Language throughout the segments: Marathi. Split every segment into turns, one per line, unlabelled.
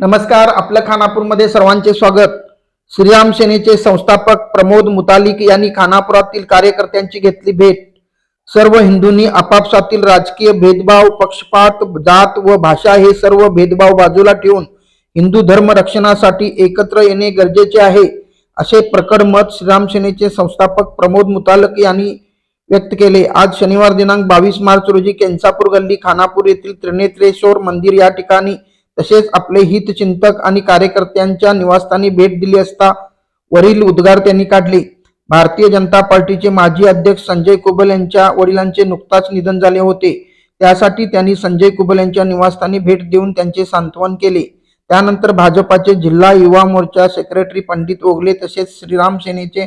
नमस्कार आपलं खानापूरमध्ये सर्वांचे स्वागत. श्रीराम सेनेचे संस्थापक प्रमोद मुतालिक यांनी खानापुरातील कार्यकर्त्यांची घेतली भेट. सर्व हिंदूंनी आपापसातील राजकीय भेदभाव पक्षपात जात व भाषा हे सर्व भेदभाव बाजूला ठेवून हिंदू धर्म रक्षणासाठी एकत्र येणे गरजेचे आहे असे प्रकट मत श्रीराम सेनेचे संस्थापक प्रमोद मुतालक यांनी व्यक्त केले. आज शनिवार दिनांक बावीस मार्च रोजी केंसापूर गल्ली खानापूर येथील त्रिनेत्रेश्वर मंदिर या ठिकाणी तसेच आपले हितचिंतक आणि कार्यकर्त्यांच्या निवासस्थानी भेट दिली असता वरील उद्गार त्यांनी काढले. भारतीय जनता पार्टीचे माजी अध्यक्ष संजय कुबल यांच्या वडिलांचे नुकताच निधन झाले होते. त्यासाठी त्यांनी संजय कुबल यांच्या निवासस्थानी भेट देऊन त्यांचे सांत्वन केले. त्यानंतर भाजपाचे जिल्हा युवा मोर्चा सेक्रेटरी पंडित ओगले तसेच श्रीराम सेनेचे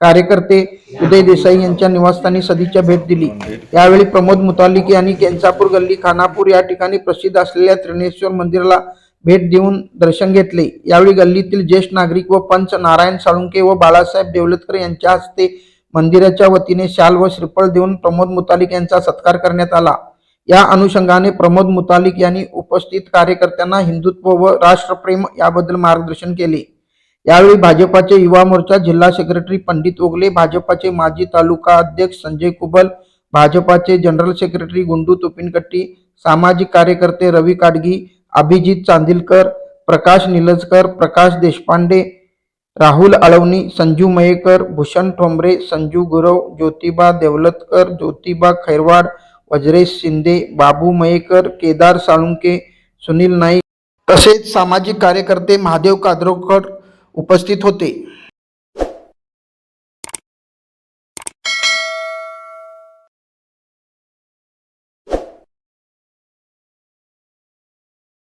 कार्यकर्ते उदय देसाई यांच्या निवासस्थानी सदिच्छा भेट दिली. यावेळी प्रमोद मुतालिक यांनी केंचापूर गल्ली खानापूर या ठिकाणी प्रसिद्ध असलेल्या त्रिनेश्वर मंदिराला भेट देऊन दर्शन घेतले. यावेळी गल्लीतील ज्येष्ठ नागरिक व पंच नारायण साळुंके व बाळासाहेब देवलतकर यांच्या हस्ते मंदिराच्या वतीने शाल व श्रीफळ देऊन प्रमोद मुतालिक यांचा सत्कार करण्यात आला. या अनुषंगाने प्रमोद मुतालिक यांनी उपस्थित कार्यकर्त्यांना हिंदुत्व व राष्ट्रप्रेम याबद्दल मार्गदर्शन केले. यावेळी भाजपाचे युवा मोर्चा जिल्हा सेक्रेटरी पंडित ओगले भाजपाचे माजी तालुका अध्यक्ष संजय कुबल भाजपाचे जनरल सेक्रेटरी गुंडू तुपिनकट्टी सामाजिक कार्यकर्ते रवी काडगी अभिजित चांदिलकर प्रकाश निलजकर प्रकाश देशपांडे राहुल आळवणी संजू मयेकर भूषण ठोंबरे संजू गुरव ज्योतिबा देवलतकर ज्योतिबा खैरवाड वज्रेश शिंदे बाबू मयेकर केदार साळुंके सुनील नाईक तसेच सामाजिक कार्यकर्ते महादेव कादरोकर उपस्थित होते.